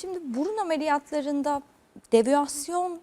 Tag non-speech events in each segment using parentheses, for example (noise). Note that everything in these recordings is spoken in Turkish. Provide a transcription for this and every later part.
Şimdi burun ameliyatlarında deviyasyon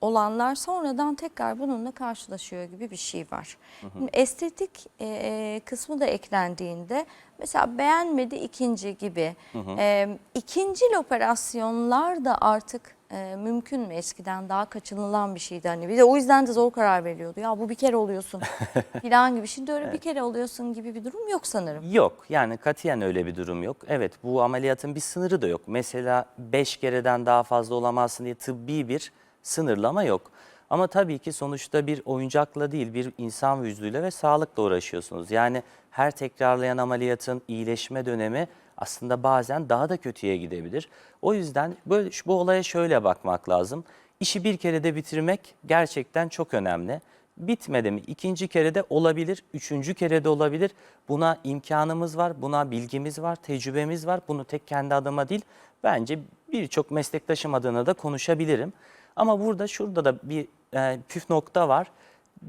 olanlar sonradan tekrar bununla karşılaşıyor gibi bir şey var. Şimdi estetik e, e, kısmı da eklendiğinde mesela beğenmedi ikinci gibi. E, ikincil operasyonlar da artık e, mümkün mü? Eskiden daha kaçınılan bir şeydi hani. Bir de o yüzden de zor karar veriyordu. Ya bu bir kere oluyorsun (laughs) falan gibi. Şimdi öyle bir kere oluyorsun gibi bir durum yok sanırım. Yok yani katiyen öyle bir durum yok. Evet bu ameliyatın bir sınırı da yok. Mesela 5 kereden daha fazla olamazsın diye tıbbi bir sınırlama yok. Ama tabii ki sonuçta bir oyuncakla değil bir insan vücuduyla ve sağlıkla uğraşıyorsunuz. Yani her tekrarlayan ameliyatın iyileşme dönemi aslında bazen daha da kötüye gidebilir. O yüzden böyle bu olaya şöyle bakmak lazım. İşi bir kerede bitirmek gerçekten çok önemli. Bitmedi mi? İkinci kere de olabilir, üçüncü kere de olabilir. Buna imkanımız var, buna bilgimiz var, tecrübemiz var. Bunu tek kendi adıma değil, bence birçok meslektaşım adına da konuşabilirim. Ama burada şurada da bir e, püf nokta var.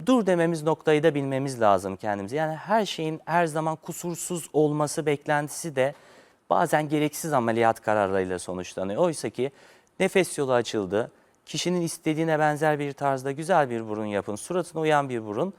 Dur dememiz noktayı da bilmemiz lazım kendimize. Yani her şeyin her zaman kusursuz olması beklentisi de bazen gereksiz ameliyat kararlarıyla sonuçlanıyor. Oysa ki nefes yolu açıldı, kişinin istediğine benzer bir tarzda güzel bir burun yapın, suratına uyan bir burun.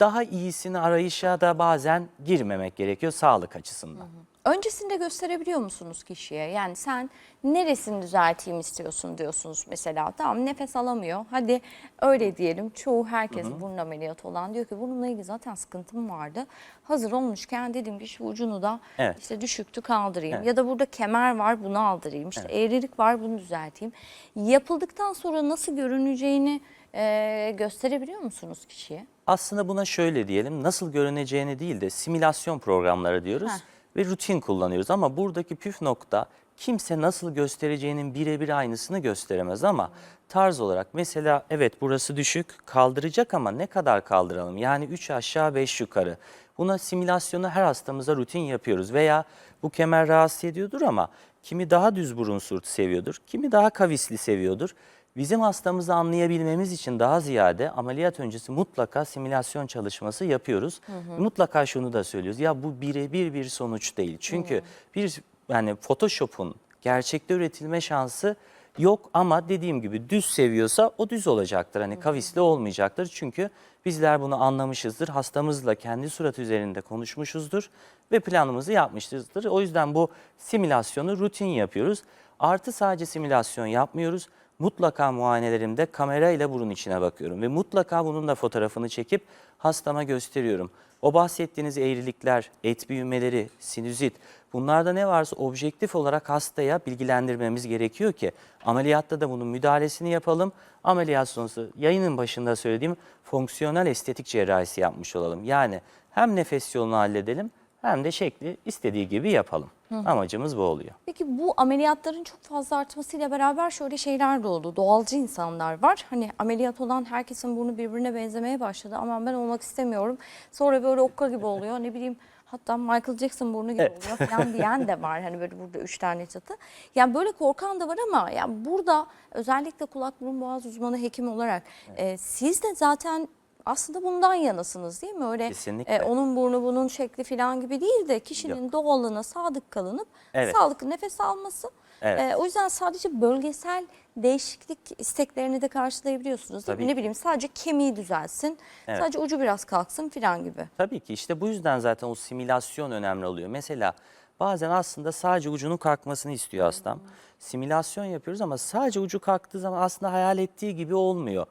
Daha iyisini arayışa da bazen girmemek gerekiyor sağlık açısından. Öncesinde gösterebiliyor musunuz kişiye? Yani sen neresini düzelteyim istiyorsun diyorsunuz mesela. Tamam nefes alamıyor. Hadi öyle diyelim. Çoğu herkes burun ameliyatı olan diyor ki bununla ilgili zaten sıkıntım vardı. Hazır olmuşken dedim ki şu ucunu da Evet. işte düşüktü kaldırayım. Evet. Ya da burada kemer var bunu aldırayım. İşte eğrilik var bunu düzelteyim. Yapıldıktan sonra nasıl görüneceğini e, gösterebiliyor musunuz kişiye? Aslında buna şöyle diyelim, nasıl görüneceğini değil de simülasyon programları diyoruz Heh. Ve rutin kullanıyoruz. Ama buradaki püf nokta kimse nasıl göstereceğinin birebir aynısını gösteremez ama tarz olarak mesela evet burası düşük kaldıracak ama ne kadar kaldıralım? Yani 3 aşağı 5 yukarı. Buna simülasyonu her hastamıza rutin yapıyoruz veya bu kemer rahatsız ediyordur ama kimi daha düz burun surtu seviyordur, kimi daha kavisli seviyordur. Bizim hastamızı anlayabilmemiz için daha ziyade ameliyat öncesi mutlaka simülasyon çalışması yapıyoruz. Mutlaka şunu da söylüyoruz. Ya bu birebir bir sonuç değil. Çünkü bir yani Photoshop'un gerçekte üretilme şansı yok ama dediğim gibi düz seviyorsa o düz olacaktır. Hani kavisli olmayacaktır. Çünkü bizler bunu anlamışızdır. Hastamızla kendi surat üzerinde konuşmuşuzdur ve planımızı yapmışızdır. O yüzden bu simülasyonu rutin yapıyoruz. Artı sadece simülasyon yapmıyoruz. Mutlaka muayenelerimde kamerayla burun içine bakıyorum ve mutlaka bunun da fotoğrafını çekip hastama gösteriyorum. O bahsettiğiniz eğrilikler, et büyümeleri, sinüzit bunlarda ne varsa objektif olarak hastaya bilgilendirmemiz gerekiyor ki ameliyatta da bunun müdahalesini yapalım. Ameliyat sonrası yayının başında söylediğim fonksiyonel estetik cerrahisi yapmış olalım. Yani hem nefes yolunu halledelim hem de şekli istediği gibi yapalım. Amacımız bu oluyor. Peki bu ameliyatların çok fazla artmasıyla beraber şöyle şeyler de oldu. Doğalcı insanlar var. Hani ameliyat olan herkesin burnu birbirine benzemeye başladı. Ama ben olmak istemiyorum. Sonra böyle okka gibi oluyor. Ne bileyim hatta Michael Jackson burnu gibi oluyor falan diyen de var. Hani böyle burada üç tane çatı. Yani böyle korkan da var ama yani burada özellikle kulak burun boğaz uzmanı hekim olarak e, siz de zaten aslında bundan yanasınız değil mi? Öyle Kesinlikle. e, onun burnu bunun şekli falan gibi değil de kişinin doğalına sadık kalınıp Evet. sağlıklı nefes alması. Evet. Ee, o yüzden sadece bölgesel değişiklik isteklerini de karşılayabiliyorsunuz. Tabii Ne bileyim sadece kemiği düzelsin, Evet. sadece ucu biraz kalksın falan gibi. Tabii ki işte bu yüzden zaten o simülasyon önemli oluyor. Mesela bazen aslında sadece ucunun kalkmasını istiyor hastam. Simülasyon yapıyoruz ama sadece ucu kalktığı zaman aslında hayal ettiği gibi olmuyor.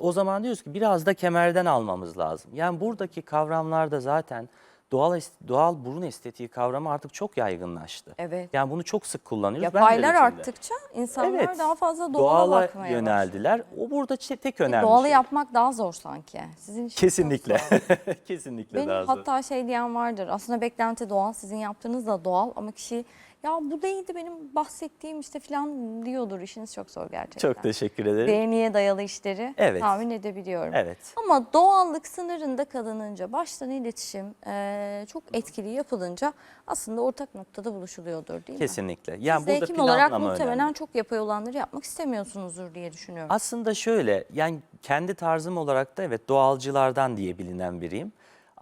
O zaman diyoruz ki biraz da kemerden almamız lazım. Yani buradaki kavramlarda zaten doğal doğal burun estetiği kavramı artık çok yaygınlaştı. Evet. Yani bunu çok sık kullanıyoruz. Yapaylar arttıkça insanlar Evet. daha fazla doğala, Doğala bakmaya yöneldiler. O burada tek önemli Doğalı şey. yapmak daha zor sanki. Sizin çok Kesinlikle. (laughs) Kesinlikle Benim daha zor. hatta şey diyen vardır. Aslında beklenti doğal, sizin yaptığınız da doğal ama kişi ya bu değildi benim bahsettiğim işte falan diyordur. İşiniz çok zor gerçekten. Çok teşekkür ederim. Değneğe dayalı işleri Evet. tahmin edebiliyorum. Evet. Ama doğallık sınırında kalınınca, baştan iletişim eee, çok etkili yapılınca aslında ortak noktada buluşuluyordur değil mi? Kesinlikle. Yani Siz de burada hekim olarak muhtemelen önemli. çok yapay olanları yapmak istemiyorsunuzdur diye düşünüyorum. Aslında şöyle yani kendi tarzım olarak da evet doğalcılardan diye bilinen biriyim.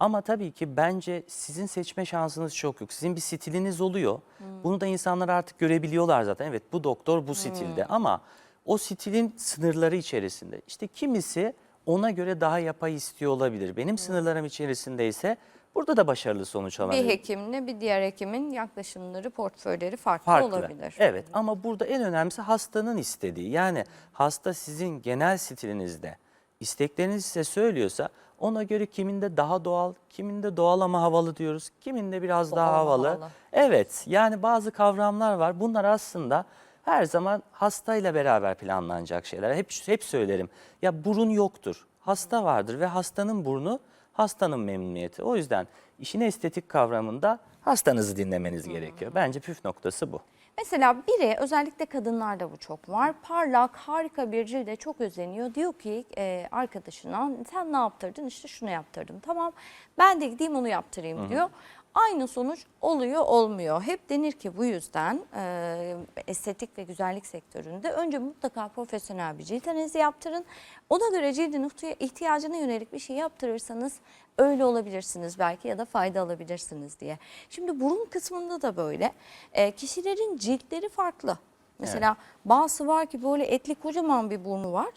Ama tabii ki bence sizin seçme şansınız çok yok. Sizin bir stiliniz oluyor. Bunu da insanlar artık görebiliyorlar zaten. Evet bu doktor bu stilde ama o stilin sınırları içerisinde. İşte kimisi ona göre daha yapay istiyor olabilir. Benim sınırlarım içerisinde ise burada da başarılı sonuç Bir alabilir. hekimle bir diğer hekimin yaklaşımları, portföyleri farklı, farklı. olabilir. Evet ama burada en önemlisi hastanın istediği. Yani hasta sizin genel stilinizde isteklerinizi size söylüyorsa ona göre kiminde daha doğal, kiminde doğal ama havalı diyoruz. Kiminde biraz daha Doğal, havalı. havalı. Evet yani bazı kavramlar var. Bunlar aslında her zaman hastayla beraber planlanacak şeyler. Hep hep söylerim. Ya burun yoktur. Hasta vardır ve hastanın burnu hastanın memnuniyeti. O yüzden işin estetik kavramında hastanızı dinlemeniz gerekiyor. Bence püf noktası bu. Mesela biri özellikle kadınlarda bu çok var. Parlak, harika bir cilde çok özeniyor. Diyor ki e, arkadaşına sen ne yaptırdın? İşte şunu yaptırdım. Tamam ben de gideyim onu yaptırayım diyor. Aynı sonuç oluyor olmuyor. Hep denir ki bu yüzden e, estetik ve güzellik sektöründe önce mutlaka profesyonel bir cilt analizi yaptırın. Ona göre cildin ihtiya- ihtiyacına yönelik bir şey yaptırırsanız öyle olabilirsiniz belki ya da fayda alabilirsiniz diye. Şimdi burun kısmında da böyle. E, kişilerin ciltleri farklı. Mesela bazısı var ki böyle etli kocaman bir burnu var.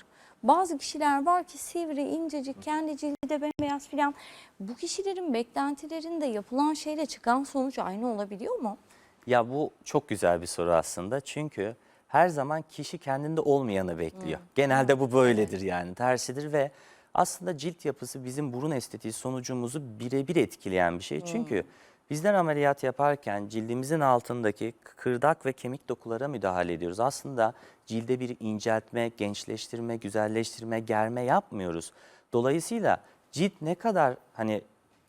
Bazı kişiler var ki sivri, incecik, kendi cildi de bembeyaz filan. Bu kişilerin beklentilerinde yapılan şeyle çıkan sonuç aynı olabiliyor mu? Ya bu çok güzel bir soru aslında. Çünkü her zaman kişi kendinde olmayanı bekliyor. Genelde bu böyledir yani tersidir ve aslında cilt yapısı bizim burun estetiği sonucumuzu birebir etkileyen bir şey. Çünkü bizler ameliyat yaparken cildimizin altındaki kıkırdak ve kemik dokulara müdahale ediyoruz. Aslında cilde bir inceltme, gençleştirme, güzelleştirme, germe yapmıyoruz. Dolayısıyla cilt ne kadar hani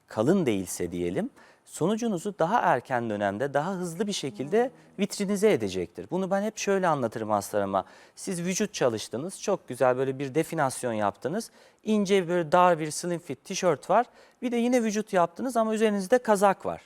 kalın değilse diyelim sonucunuzu daha erken dönemde daha hızlı bir şekilde vitrinize edecektir. Bunu ben hep şöyle anlatırım hastalarıma. Siz vücut çalıştınız, çok güzel böyle bir definasyon yaptınız. ince böyle dar bir slim fit tişört var. Bir de yine vücut yaptınız ama üzerinizde kazak var.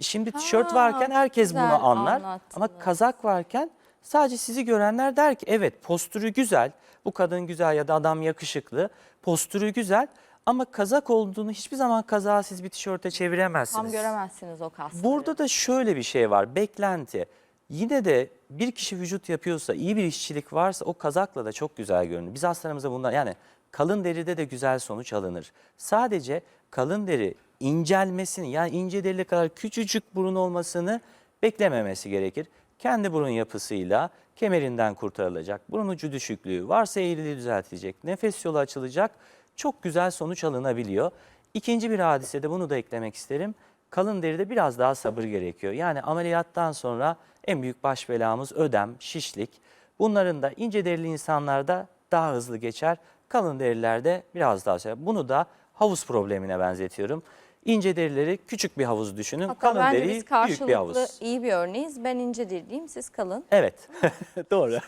Şimdi tişört varken herkes güzel bunu anlar ama anlattınız. kazak varken sadece sizi görenler der ki evet postürü güzel, bu kadın güzel ya da adam yakışıklı, postürü güzel ama kazak olduğunu hiçbir zaman kazağı siz bir tişörte çeviremezsiniz. Tam göremezsiniz o kasları. Burada da şöyle bir şey var, beklenti. Yine de bir kişi vücut yapıyorsa, iyi bir işçilik varsa o kazakla da çok güzel görünür. Biz hastalarımıza bundan yani kalın deride de güzel sonuç alınır. Sadece kalın deri incelmesini yani ince derili kadar küçücük burun olmasını beklememesi gerekir. Kendi burun yapısıyla kemerinden kurtarılacak, burun ucu düşüklüğü, varsa eğriliği düzeltilecek, nefes yolu açılacak, çok güzel sonuç alınabiliyor. İkinci bir hadisede bunu da eklemek isterim. Kalın deride biraz daha sabır gerekiyor. Yani ameliyattan sonra en büyük baş belamız ödem, şişlik. Bunların da ince derili insanlarda daha hızlı geçer. Kalın derilerde biraz daha şey. Bunu da havuz problemine benzetiyorum. İnce derileri küçük bir havuz düşünün. Hatta kalın bence deriyi biz büyük bir karşılıklı havuz. iyi bir örneğiz. Ben ince diliyim, siz kalın. Evet. (laughs) Doğru.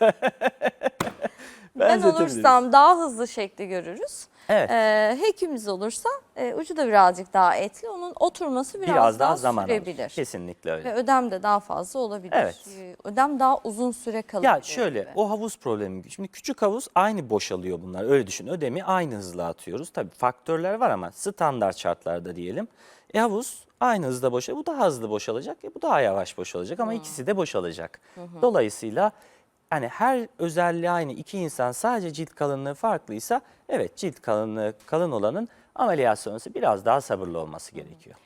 Ben Benzetebiliriz. olursam daha hızlı şekli görürüz. Evet. Ee, hekimiz olursa e, ucu da birazcık daha etli. Onun oturması biraz, biraz, daha, daha zaman sürebilir. alır. Kesinlikle öyle. Ve ödem de daha fazla olabilir. Evet. Ee, Ödem daha uzun süre kalabilir. Ya şöyle gibi. o havuz problemi. Şimdi küçük havuz aynı boşalıyor bunlar. Öyle düşün. Ödemi aynı hızla atıyoruz. Tabii faktörler var ama standart şartlarda diyelim. E havuz aynı hızda boşalıyor. Bu daha hızlı boşalacak. E bu daha yavaş boşalacak ama ikisi de boşalacak. Dolayısıyla hani her özelliği aynı iki insan sadece cilt kalınlığı farklıysa evet cilt kalınlığı kalın olanın ameliyat sonrası biraz daha sabırlı olması gerekiyor.